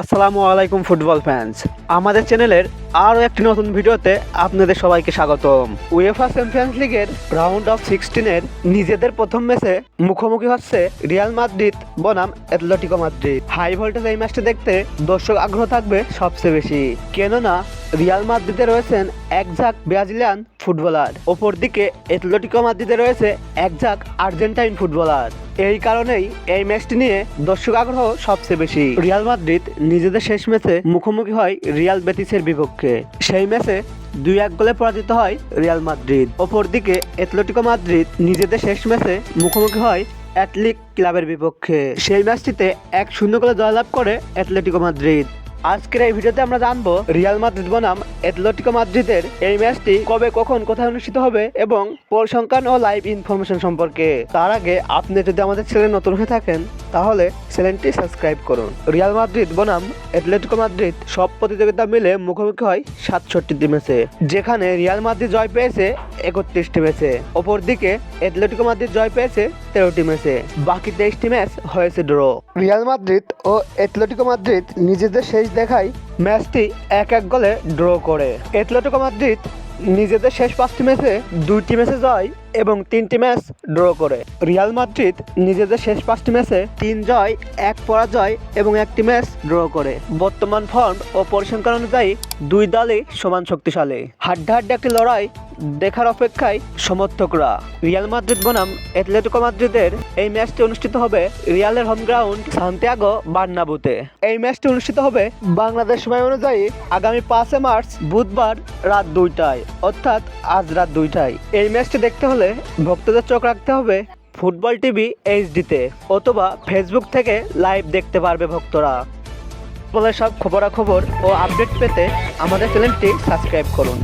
আসসালামু আলাইকুম football fans আমাদের চ্যানেলের আরও একটি নতুন ভিডিওতে আপনাদের সবাইকে স্বাগতম। উয়েফা চ্যাম্পিয়ন্স লিগের রাউন্ড অফ সিক্সটিনের নিজেদের প্রথম ম্যাচে মুখোমুখি হচ্ছে রিয়াল মাদ্রিদ বনাম অ্যাথলেটিকো মাদ্রিদ হাই ভোল্টেজ এই ম্যাচটি দেখতে দর্শক আগ্রহ থাকবে সবচেয়ে বেশি। কেননা রিয়াল মাদ্রিদে রয়েছেন এক ঝাঁক ব্রাজিলিয়ান ফুটবলার। অপরদিকে অ্যাথলেটিকো মাদ্রিদে রয়েছে এক ঝাঁক আর্জেন্টাইন ফুটবলার। এই কারণেই এই ম্যাচটি নিয়ে দর্শক আগ্রহ সবচেয়ে বেশি। রিয়াল মাদ্রিদ নিজেদের শেষ ম্যাচে মুখোমুখি হয় রিয়াল বেটিসের বিপক্ষে। সেই ম্যাচে দুই এক গোলে পরাজিত হয় রিয়াল মাদ্রিদ। অপরদিকে অ্যাথলেটিকো মাদ্রিদ নিজেদের শেষ ম্যাচে মুখোমুখি হয় অ্যাথলিক ক্লাবের বিপক্ষে। সেই ম্যাচটিতে এক শূন্য গোলে জয়লাভ করে অ্যাথলেটিকো মাদ্রিদ। আজকের এই ভিডিওতে আমরা জানব রিয়াল মাদ্রিদ বনাম অ্যাথলেটিকো মাদ্রিদের এই ম্যাচটি কবে, কখন, কোথায় অনুষ্ঠিত হবে এবং পরিসংখ্যান ও লাইভ ইনফরমেশন সম্পর্কে। তার আগে আপনি যদি আমাদের ছেলে নতুন হয়ে থাকেন তাহলে চ্যানেলটি সাবস্ক্রাইব করুন। রিয়াল মাদ্রিদ, বনাম অ্যাথলেটিকো মাদ্রিদ সব প্রতিযোগিতা মিলে মুখোমুখি হয় সাতষট্টিটি ম্যাচে, যেখানে রিয়াল মাদ্রিদ জয় পেয়েছে একত্রিশটি ম্যাচে। অপরদিকে অ্যাথলেটিকো মাদ্রিদ জয় পেয়েছে তেরোটি ম্যাচে। বাকি তেইশটি ম্যাচ হয়েছে ড্র। রিয়াল মাদ্রিদ ও অ্যাথলেটিকো মাদ্রিদ নিজেদের শেষ দেখায় ম্যাচটি এক এক গোলে ড্র করে। অ্যাথলেটিকো মাদ্রিদ নিজেদের শেষ পাঁচটি ম্যাচে দুইটি ম্যাচে জয় এবং তিনটি ম্যাচ ড্র করে। রিয়াল মাদ্রিদ নিজেদের শেষ পাঁচটি ম্যাচে তিন জয়, এক পরাজয় এবং একটি ম্যাচ ড্র করে। বর্তমান ফর্ম ও পরিসংখ্যান অনুযায়ী দুই দলই সমান শক্তিশালী। হাড্ডাহাড্ডি একটি লড়াই দেখার অপেক্ষায় সমর্থকরা। রিয়াল মাদ্রিদ বনাম অ্যাথলেটিকো মাদ্রিদের এই ম্যাচটি অনুষ্ঠিত হবে রিয়ালের হোম গ্রাউন্ড সান্তিয়াগো বার্নাবুতে। এই ম্যাচটি অনুষ্ঠিত হবে বাংলাদেশ সময় অনুযায়ী আগামী পাঁচে মার্চ বুধবার রাত দুইটায়, অর্থাৎ আজ রাত দুইটায়। এই ম্যাচটি দেখতে হলে ভক্তদের চোখ রাখতে হবে ফুটবল টিভি এইচডিতে অথবা ফেসবুক থেকে লাইভ দেখতে পারবে ভক্তরা। ফুটবলের সব খবরাখবর ও আপডেট পেতে আমাদের চ্যানেলটি সাবস্ক্রাইব করুন।